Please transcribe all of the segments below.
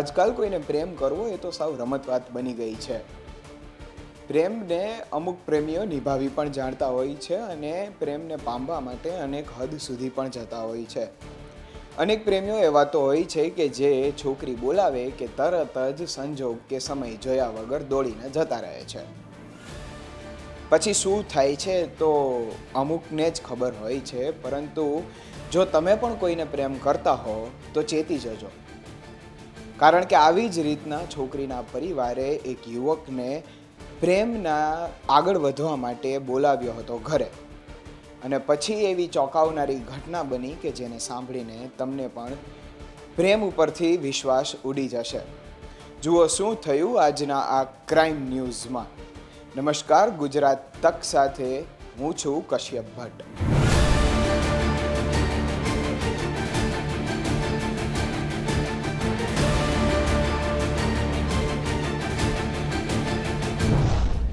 આજકાલ કોઈને પ્રેમ કરવો એ તો સાવ રમત વાત બની ગઈ છે. પ્રેમને અમુક પ્રેમીઓ નિભાવી પણ જાણતા હોય છે અને પ્રેમને પામવા માટે અનેક હદ સુધી પણ જતા હોય છે. અનેક પ્રેમીઓ એવા તો હોય છે કે જે છોકરી બોલાવે કે તરત જ સંજોગ કે સમય જોયા વગર દોડીને જતા રહે છે. પછી શું થાય છે તો અમુકને જ ખબર હોય છે, પરંતુ જો તમે પણ કોઈને પ્રેમ કરતા હો તો ચેતી જજો. કારણ કે આવી જ રીતના છોકરીના પરિવારે એક યુવકને પ્રેમના આગળ વધવા માટે બોલાવ્યો હતો ઘરે. અને પછી એવી ચોંકાવનારી ઘટના બની કે જેને સાંભળીને તમને પણ પ્રેમ ઉપરથી વિશ્વાસ ઉડી જશે. જુઓ શું થયું આજના આ ક્રાઇમ ન્યૂઝમાં. નમસ્કાર, ગુજરાત તક સાથે હું છું કશ્યપ ભટ્ટ.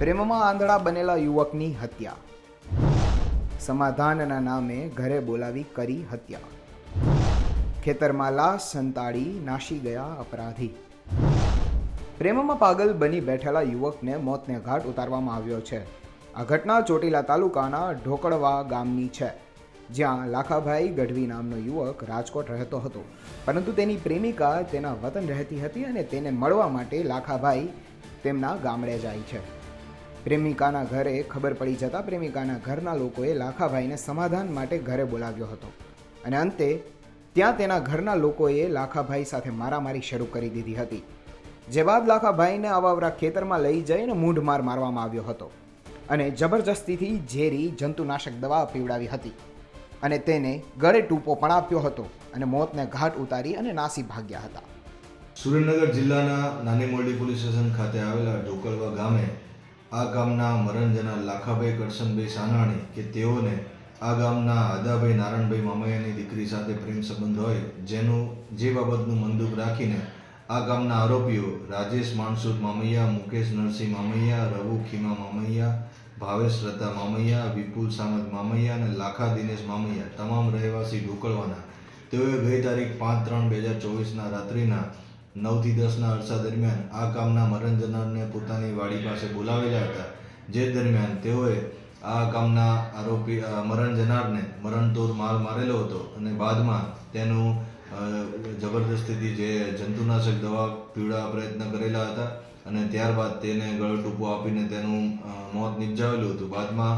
પ્રેમમાં આંધળા બનેલા યુવકની હત્યા. સમાધાનના નામે ઘરે બોલાવી કરી હત્યા. ખેતરમાં લાશ સંતાડી નાશી ગયા અપરાધી. પ્રેમમાં પાગલ બની બેઠેલા યુવકને મોતને ઘાટ ઉતારવામાં આવ્યો છે. આ ઘટના ચોટીલા તાલુકાના ઢોકળવા ગામની છે, જ્યાં લાખાભાઈ ગઢવી નામનો યુવક રાજકોટ રહેતો હતો. પરંતુ તેની પ્રેમિકા તેના વતન રહેતી હતી અને તેને મળવા માટે લાખાભાઈ તેમના ગામડે જાય છે. પ્રેમિકાના ઘરે ખબર પડી જતાં પ્રેમિકાના ઘરના લોકોએ લાખાભાઈને સમાધાન માટે ઘરે બોલાવ્યો હતો. અને અંતે, ત્યાં તેના ઘરના લોકોએ લાખાભાઈ સાથે મારામારી શરૂ કરી દીધી હતી. જે બાદ લાખાભાઈને અવાવરા ખેતરમાં લઈ જઈને મૂઢમાર મારવામાં આવ્યો હતો અને જબરજસ્તીથી ઝેરી જંતુનાશક દવા પીવડાવી હતી અને તેને ગળે ટૂંપો પણ આપ્યો હતો અને મોતને ઘાટ ઉતારી અને નાસી ભાગ્યા હતા. સુરેન્દ્રનગર જિલ્લાના નાની મોરડી પોલીસ સ્ટેશન ખાતે આવેલા ઢોકલવા ગામે આ ગામના મરણજના લાખાભાઈ કરશનભાઈ સાનાણી કે તેઓને આ ગામના આદાભાઈ નારાયણભાઈ મામૈયાની દીકરી સાથે પ્રેમ સંબંધ હોય, જેનું, જે બાબતનું મંદુક રાખીને આ ગામના આરોપીઓ રાજેશ માણસુર મામૈયા, મુકેશ નરસિંહ મામૈયા, રઘુ ખીમા મામૈયા, ભાવેશ રતા મામૈયા, વિપુલ સામત મામૈયા અને લાખા દિનેશ મામૈયા, તમામ રહેવાસી ઢોકળવાના. તેઓએ ગઈ તારીખ પાંચ ત્રણ બે હજાર ચોવીસના રાત્રિના નવથી દસના અરસા દરમિયાન આ કામના મરણ જનારને પોતાની વાડી પાસે બોલાવેલા હતા. જે દરમિયાન તેઓએ આ કામના આરોપી મરણ જનારને મરણતોડ માર મારેલો હતો અને બાદમાં તેનું જબરદસ્તીથી જે જંતુનાશક દવા પીવડા પ્રયત્ન કરેલા હતા અને ત્યારબાદ તેને ગળ ટૂંપો આપીને તેનું મોત નિપજાવેલું હતું. બાદમાં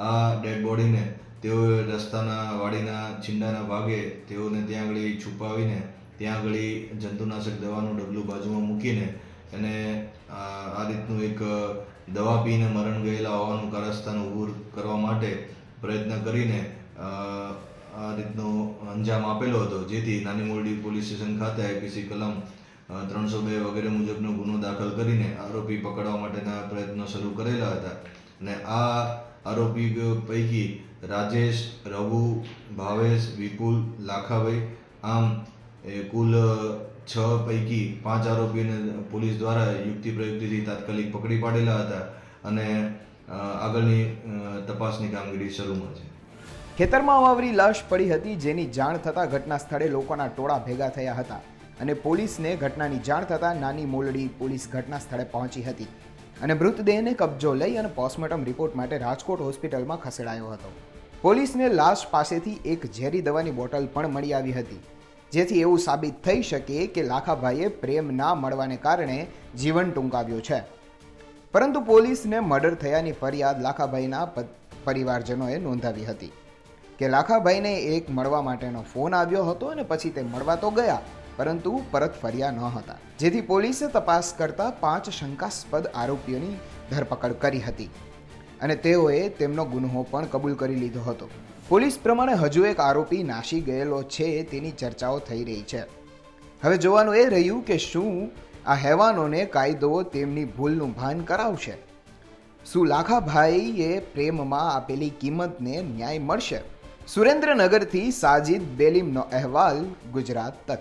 આ ડેડ બોડીને તેઓએ રસ્તાના વાડીના છીંડાના ભાગે તેઓને ત્યાં આગળ છુપાવીને ત્યાં આગળ જંતુનાશક દવાનું ડબલું બાજુમાં મૂકીને આ આ રીતનું એક દવા પીને મરણ ગયેલા હોવાનું કારસ્તાન ઊભું કરવા માટે પ્રયત્ન કરીને આ રીતનો અંજામ આપેલો હતો. જેથી નાની મોરડી પોલીસ સ્ટેશન ખાતે આઈપીસી કલમ ત્રણસો બે વગેરે મુજબનો ગુનો દાખલ કરીને આરોપી પકડવા માટેના પ્રયત્નો શરૂ કરેલા હતા. અને આ આરોપી પૈકી રાજેશ, રઘુ, ભાવેશ, વિપુલ, લાખાભાઈ, આમ એ કુલ છ પૈકી પાંચ આરોપીને પોલીસ દ્વારા યુક્તિ પ્રયુક્તિથી તાત્કાલિક પકડી પાડેલા હતા અને આગળની તપાસની કામગીરી શરૂમાં છે. ખેતરમાં વાવરી લાશ પડી હતી જેની જાણ થતાં ઘટના સ્થળે લોકોના ટોળા ભેગા થયા હતા અને પોલીસને ઘટનાની જાણ થતાં નાની મોલડી પોલીસ ઘટના સ્થળે પહોંચી હતી અને મૃતદેહને કબજો લઈ અને પોસ્ટમોર્ટમ રિપોર્ટ માટે રાજકોટ હોસ્પિટલમાં ખસેડાયો હતો. પોલીસને લાશ પાસેથી એક ઝેરી દવાની બોટલ પણ મળી આવી હતી. જેથી એવું સાબિત થઈ શકે કે લાખાભાઈએ પ્રેમ ના મળવાને કારણે જીવન ટૂંકાવ્યું છે. પરંતુ પોલીસને મર્ડર થયાની ફરિયાદ લાખાભાઈના પરિવારજનોએ નોંધાવી હતી. કે લાખાભાઈને એક મળવા માટેનો ફોન આવ્યો હતો અને પછી તે મળવા તો ગયા, પરંતુ પરત ફર્યા ન હતા. જેથી પોલીસે તપાસ કરતા પાંચ શંકાસ્પદ આરોપીઓની ધરપકડ કરી હતી. અને તેઓએ તેમનો ગુન્હો પણ કબૂલ કરી લીધો હતો. પોલીસ પ્રમાણે હજુ એક આરોપી નાસી ગયેલો છે તેની ચર્ચાઓ થઈ રહી છે. હવે જોવાનું એ રહ્યું કે શું આ હેવાનોને કાયદો તેમની ભૂલનું ભાન કરાવશે? શું લાખાભાઈએ પ્રેમમાં આપેલી કિંમતને ન્યાય મળશે? સુરેન્દ્રનગરથી સાજિદ બેલીમનો અહેવાલ, ગુજરાત તક.